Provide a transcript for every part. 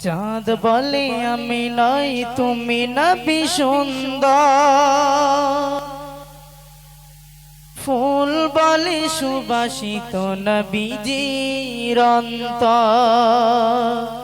চাঁদ বলে আমি নই তুমি নবী সুন্দর। ফুল বলে সুবাসিত নবীজির অন্তর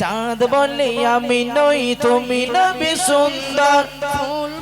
চাঁদ বলে আমি নই, তুমি নবী সুন্দর। ফুল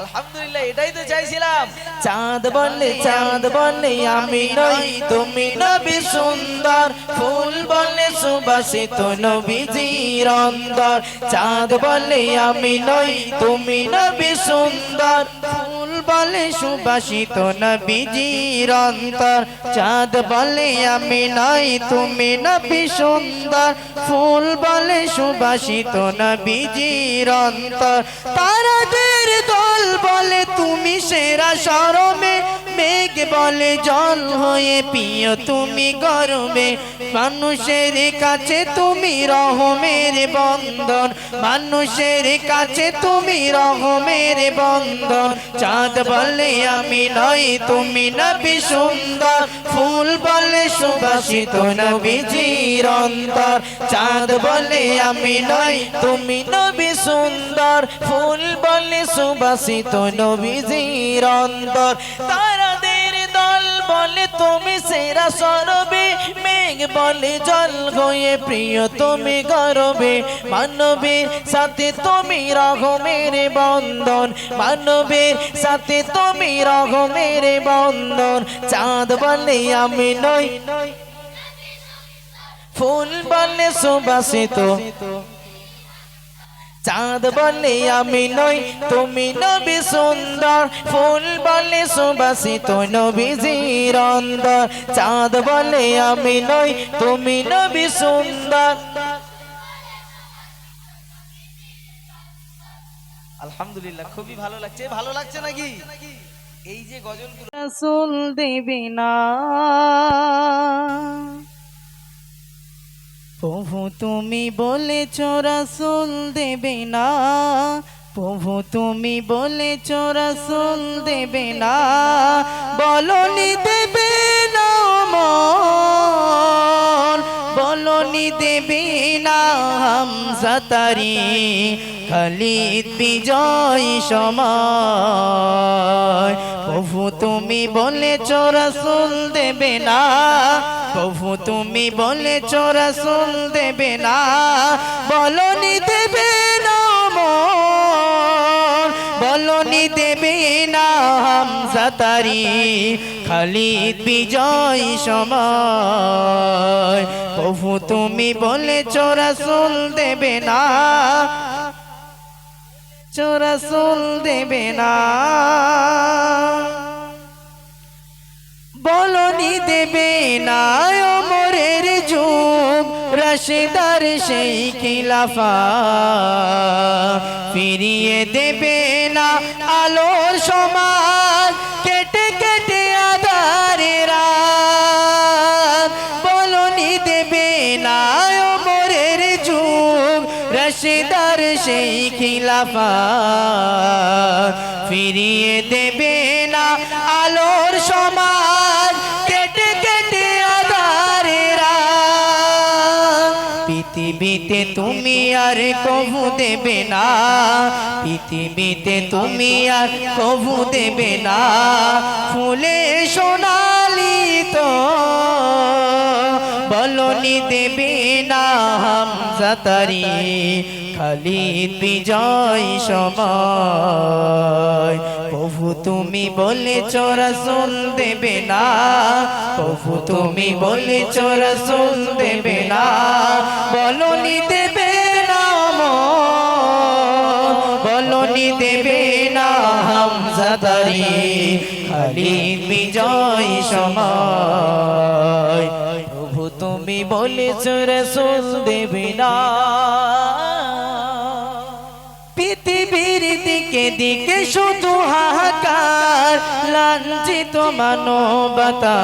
আলহামদুলিল্লাহ, এটাই তো চাইছিলাম। চাঁদ বলে চাঁদ বলে আমি নই, তুমি নবী সুন্দর। ফুল বলে, সুবাসিত নবীজির অন্তর চাঁদ বলে আমি নই, তুমি নবী সুন্দর। ফুল বলে সুবাসিত নবীজির অন্তর। চাঁদ বলে আমি নাই, তুমি নবী সুন্দর। ফুল বলে সুবাসিত নবীজির অন্তর। তারাদের দল বলে, তুমি সেরা সরমে। মেঘ বলে, জল হয়ে পিয় তুমি গরমে। মানুষের কাছে তুমি রহমের বন্ধন। মানুষের কাছে তুমি রহমের বন্ধন। চাঁদ বলে, আমি নই, তুমি নবী সুন্দর। ফুল বলে সুবাসিত নবীজির অন্তর। চাঁদ বলে, আমি নই, তুমি নবী সুন্দর। ফুল বলে সুবাসিত নবীজির অন্তর। তারাদের দল বলে তুমি সেরা সরবে। মেঘ বলে জল হয়ে প্রিয় তুমি গরবে। মানবের সাথে তুমি রঘমের বন্ধন। মানবের সাথে তুমি রঘমের বন্ধন। চাঁদ বলে আমি নই। ফুল বলে সুবাসিত। চাঁদ বলে আমি নই, তুমি নবী সুন্দর। ফুল বলে সুবাসিত নবীজির অন্তর চাঁদ বলে আমি নই, তুমি নবী সুন্দর। আলহামদুলিল্লাহ, খুবই ভালো লাগছে। ভালো লাগছে নাকি? এই যে গজলগুলো রাসূল দেবে না। প্রভু তুমি বলেছ রাসূল দেবে না। প্রভু তুমি বলেছ রাসূল দেবে না। বলনি দেবে না বলনি দেবে না হামজাতারি খালিদ বিজয় সময়। প্রভু তুমি বলেছ রাসূল দেবে না। প্রভু তুমি বলেছ রাসূল দেবে না। বলনি দেবে না বলনি দেবে না হামজাতারি খালিদ বিজয় সময়। প্রভু তুমি বলেছ রাসূল দেবে না। চোরাসুল দেবে না। বলনি দেবে না অমরের যুগ। রশিদার সেই খিলাফা। ফিরিয়ে দেবে না আলোর সমাজ। সেই খিলাফা ফিরিয়ে দেবে না আলোর সমাজ। কেটে কেটে আধারেরা পৃথিবীতে তুমি আর কভু দেবে না। পৃথিবীতে তুমি আর কভু দেবে না। ফুলে সোনালি তো বলনি দেবে না হামজাতারি খালিদ বিজয় সময়। প্রভু তুমি বলে চরাসুল দেবে না। প্রভু তুমি বলে চরাসুল দেবে না। বলনি দেবে না বলনি দেবে না হামজাদারি। খালিদ বিজয় সময়। প্রভু তুমি বলেছ, রসুল দেবে না। দিকে শুধু হাহাকার, লাঞ্ছিত মানবতা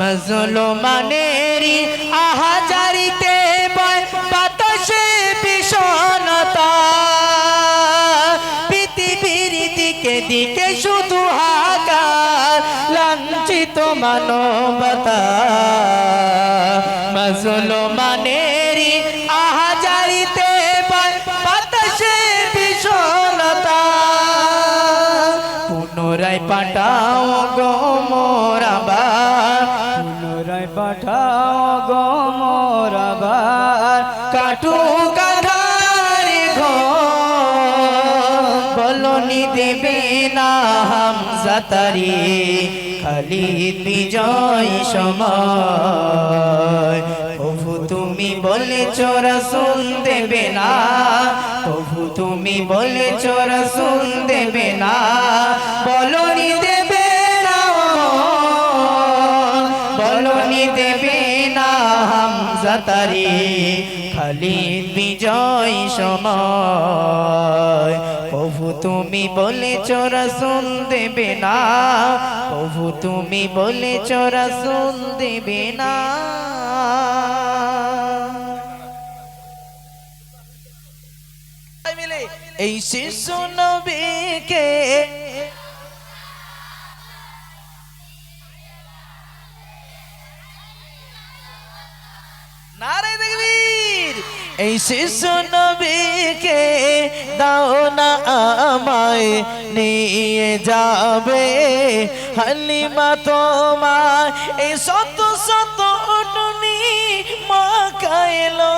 মজলুমানেরি আহাজারিতে বয় বাতাসে বিষণতা পৃথিবীর দিকে দিকে শুধু হাহাকার, লাঞ্ছিত মানবতা মজলুমানেরি আহাজারিতে পাঠাও গো মোরাবার পুনরায় পাঠাও গো মোরাবার কাটু কাধার বলনি দেবে না হামজাতারি খালিদ বিজয় সময়। তুমি বলেছ রসুল দেবে না। প্রভু তুমি বলেছ রসুল দেবে না। বলনি হামজাতারি খালিদ বিজয় সময়। প্রভু তুমি বলেছ রসুল দেবে না। প্রভু তুমি বলেছ রসুল দেবে না। এই শিশু নবীকে নারে দেখবীর এই শিশু নবীকে দাও না আমায়, নিয়ে যাবে। হালিমা তোমার এই শত শত টুনি মাকা এলো।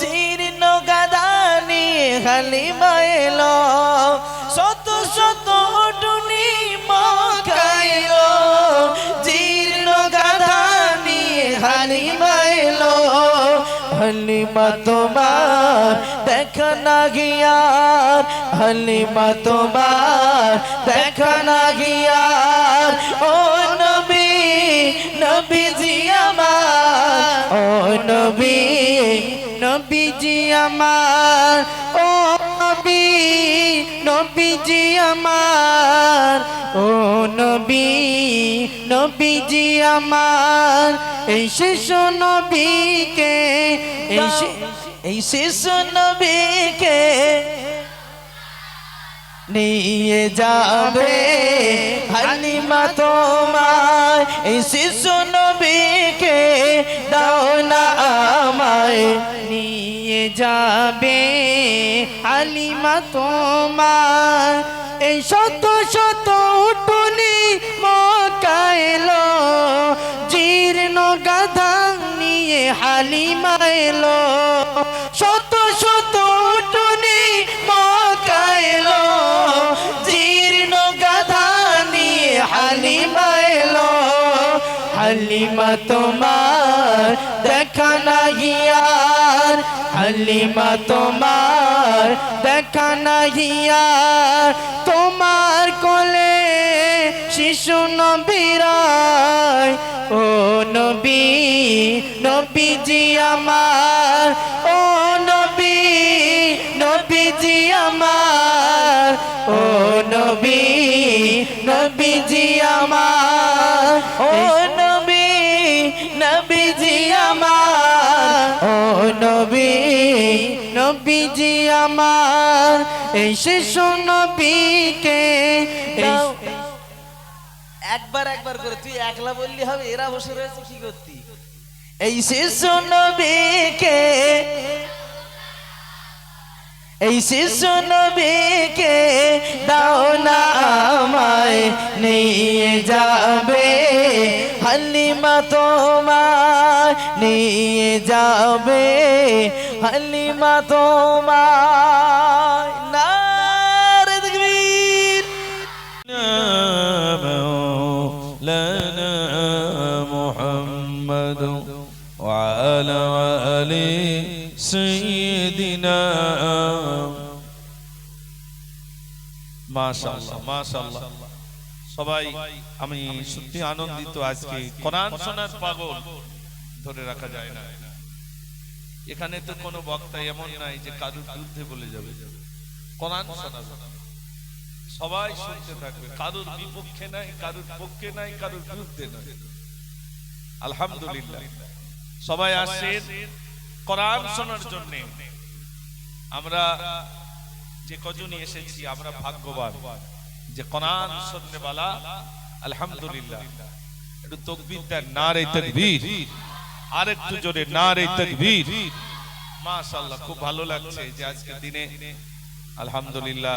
জীর্ণ গাদা নিয়ে হালিমা এলো। শত শত টুনি মাকা এলো। জীর্ণ হালিমা এলো হালিমা তোমার দেখা না গিয়ার হালিমা তোমার দেখা না গিয়ার। ও নবী, নবীজি আমার, ও নবী, নবীজি আমার, ও নবীজি আমার, ও নবী, নবীজি আমার, এই শিশু নবীকে, এই শিশু নবীকে নিয়ে যাবে হালিমা তোমার এই শিশু নবীকে দাও না আমায়, নিয়ে যাবে হালিমা তোমার। এই শত শত উঠুনি মকাইলো জীর্ণ গাধা নিয়ে হালিমা এলো। শত শত উঠুনি মকাইলো জীর্ণ গাধা নিয়ে হালিমা এলো। হালিমা তোমার দেখা না গিয়ার হালিমা তোমার দেখা না গিয়ার তোমার কোলে শিশু নবীরায় ও নবী, নবীজি আমার। ও নবী, নবীজি আমার। ও নবী, নবীজি নবীজি আমার এই শিশু নবীকে একবার একবার করে তুই একলা বললি হবে এরা বসে রয়েছে কি করতি? এই শিশু নবীকে এই শিশু নবীকে দাও না আমায় নিয়ে যাবে। হালিমা তোমায় নিয়ে যাবে। হালিমা তোমায় নারে তকবীর লানা মুহাম্মদ ওয়া আলা সবাই, আমি সত্যি আনন্দিত আজকে। কোরআন শোনার পাগল ধরে রাখা যায় না। এখানে তো কোনো বক্তা এমন নাই যে কারুর বিরুদ্ধে বলে যাবে। কোরআন শোনাবে। সবাই শুনতে থাকবে, কারুর বিপক্ষে নাই, কারুর পক্ষে নাই, কারুর বিরুদ্ধে নাই। আলহামদুলিল্লাহ। সবাই আসেন কোরআন শোনার জন্য। আমরা যে কজনই এসেছি, আমরা ভাগ্যবান যে কোরআন শুনতে বালা, আলহামদুলিল্লাহ। একটু তকবীর দেন, নারে তাকবীর। আর একটু জোরে নারে তকবীর। মাশাআল্লাহ খুব ভালো লাগছে যে আজকে দিনে। আলহামদুলিল্লাহ।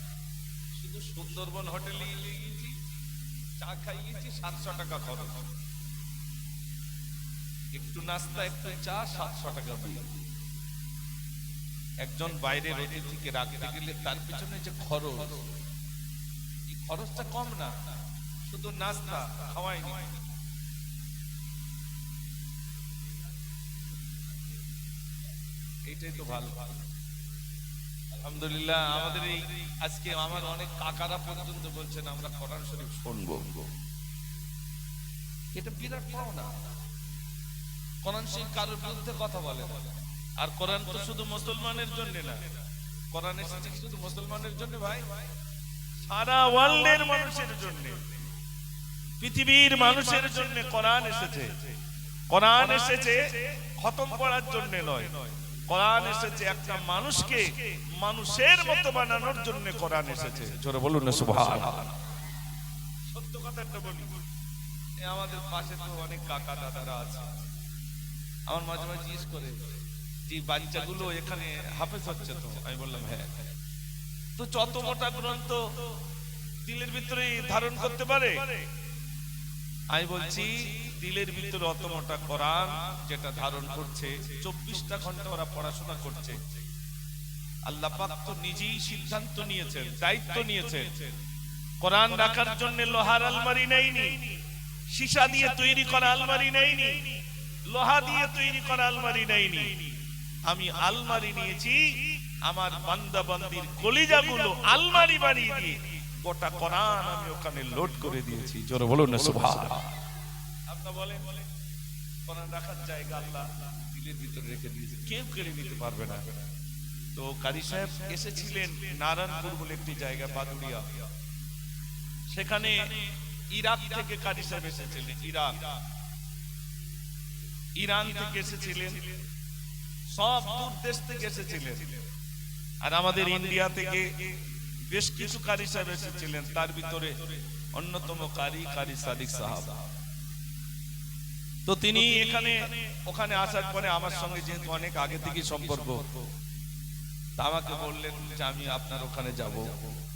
সুন্দরবন হোটেলে গিয়েছি, চা খাইয়েছি, সাতশো টাকা খরচ। একটু নাস্তা, একটু চা, সাতশো টাকা বিল একজন বাইরের অতিথিকে রাখতে গেলে তার পিছনে যে খরচ, এই খরচটা কম না, শুধু নাস্তা খাওয়াইনি এইটাই তো ভালো ভালো। আলহামদুলিল্লাহ, আমাদের এই আজকে আমার অনেক কাকারা পর্যন্ত বলছেন আমরা কোরআন শরীফ এটা বিরাট পাওনা। কোরআন শরীফ কারোর বিরুদ্ধে কথা বলে আর কোরআন তো শুধু মুসলমানের জন্য না। কোরআন এসেছে শুধু মুসলমানের জন্য ভাই? সারা ওয়ার্ল্ডের মানুষের জন্য। পৃথিবীর মানুষের জন্য কোরআন এসেছে। কোরআন এসেছে খতম করার জন্য নয়। কোরআন এসেছে, একটা মানুষকে মানুষের মতো বানানোর জন্য কোরআন এসেছে। জোরে বলুন না, সুবহানাল্লাহ। সত্য কথা একটা বলি আমাদের পাশে তো অনেক কাকা দাদারা আছে। আমার মাঝে মাঝে জিজ্ঞেস করে, যে বাচ্চাগুলো এখানে হাফেজ হচ্ছে তো? আমি বললাম হ্যাঁ। তো যত মোটা গ্রন্থ দিলের ভিতরে ধারণ করতে পারে? আমি বলছি দিলের ভিতরে অত মোটা কোরআন যেটা ধারণ করছে, চব্বিশটা ঘণ্টা ওরা পড়াশোনা করছে। আল্লাহ পাক তো নিজেই সিদ্ধান্ত নিয়েছেন, দায়িত্ব নিয়েছেন। কোরআন রাখার জন্য লোহার আলমারি নেয়নি, সীসা দিয়ে তৈরি করা আলমারি নেয়নি, লোহা দিয়ে তৈরি করা আলমারি নেয়নি। আমি আলমারি নিয়েছি, আমার বান্দা বান্দির কলিজাগুলো আলমারি বানিয়ে দিয়ে গোটা কোরআন আমি ওখানে লোড করে দিয়েছি। জোরে বলুন না, সুবহানাল্লাহ। আপনারা বলেন কোরআন রাখার জায়গা আল্লাহ দিলের ভিতরে রেখে দিয়েছে। কেউ কেড়ে নিতে পারবে না। তো কারি সাহেব এসেছিলেন নারায়ণপুর বলে একটি জায়গা, বাদুড়িয়া। সেখানে ইরাক থেকে কারি সাহেব এসেছিলেন, ইরাক। ইরান থেকে এসেছিলেন, সব দূর দেশ থেকে এসেছিলেন। আর আমাদের ইন্ডিয়া থেকে বেশ কিছু কারি সাহেব এসেছিলেন, তার ভিতরে অন্যতম কারি কারি সাদিক সাহাব। তো তিনি এখানে ওখানে আসার পরে আমার সঙ্গে যেহেতু অনেক আগে থেকে সম্পর্ক আমাকে বললেন যে আমি আপনার ওখানে যাব।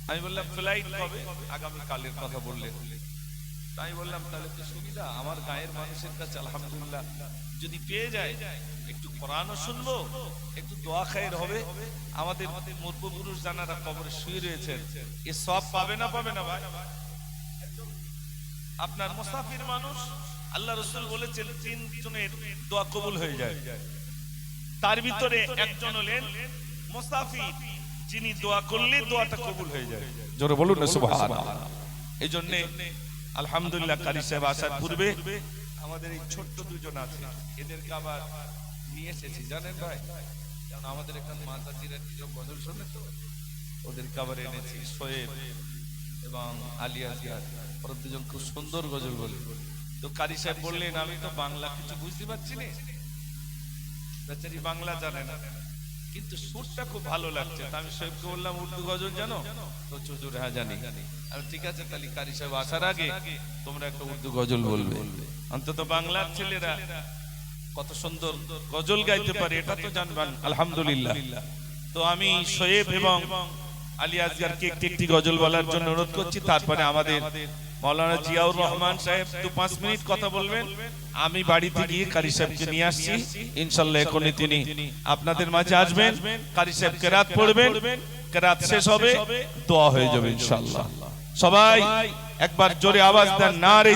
আমি বললাম ফ্লাইট কবে? আগামী কালের কথা বললেন। তাই বললাম তাহলে তো সুবিধা আমার গায়ের মানুষের কাছে আলহামদুলিল্লাহ। যদি পেয়ে যায় একটু কোরআনও শুনব একটু দোয়া খায়ের হবে। আমাদের পূর্বপুরুষ জানারা কবরে শুয়ে রয়েছেন। এ সব পাবে না পাবে না ভাই? আপনার মুসাফির মানুষ আল্লাহ রসুল বলেছেন তিন জনের দোয়া কবুল হয়ে যায়। তার ভিতরে একজন হলেন মুসাফির যিনি দোয়া করলে দোয়াটা কবুল হয়ে যায়। জোরে বলুন না সুবহানাল্লাহ। এই জন্য আলহামদুলিল্লাহ কারি সাহেব আসার পূর্বে আমাদের এই ছোট্ট দুজন আছে এদেরকে আবার নিয়ে এসেছি। জানেন ভাই কারণ আমাদের এখানে মাতাজিরা কিছু গজল শোনে তো? ওদেরকে আবার এনেছি সোয়েব এবং আলিয়া জিয়াদ। ওরা দুজন খুব সুন্দর গজল বলে। তো কারি সাহেব বললেন, আমি তো বাংলা কিছু বুঝতে পারছি না। বেচারি বাংলা জানে না। কিন্তু সুরটা খুব ভালো লাগছে। আমি সাহেবকে বললাম, উর্দু গজল জানো? তো চুজুর হ্যাঁ জানি। আমি, ঠিক আছে, তাহলে কারি সাহেব আসার আগে তোমরা একটা উর্দু গজল বলবে। অন্তত বাংলার ছেলেরা কত সুন্দর গজল গাইতে পারে, এটা তো জানবেন, আলহামদুলিল্লাহ। তো আমি শোয়েব এবং আলী আজগারকে একটি একটি গজল বলার জন্য অনুরোধ করছি। তারপরে আমাদের মৌলানা জিয়াউর রহমান সাহেব, দু পাঁচ মিনিট কথা বলবেন। আমি বাড়িতে গিয়ে কারি সাহেবকে নিয়ে আসছি। ইনশাল্লাহ এখনই তিনি আপনাদের মাঝে আসবেন। কারি সাহেব কেরাত পড়বেন। কেরাত শেষ হবে। দোয়া হয়ে যাবে ইনশাল্লাহ। সবাই, একবার জোরে আওয়াজ দেন। না রে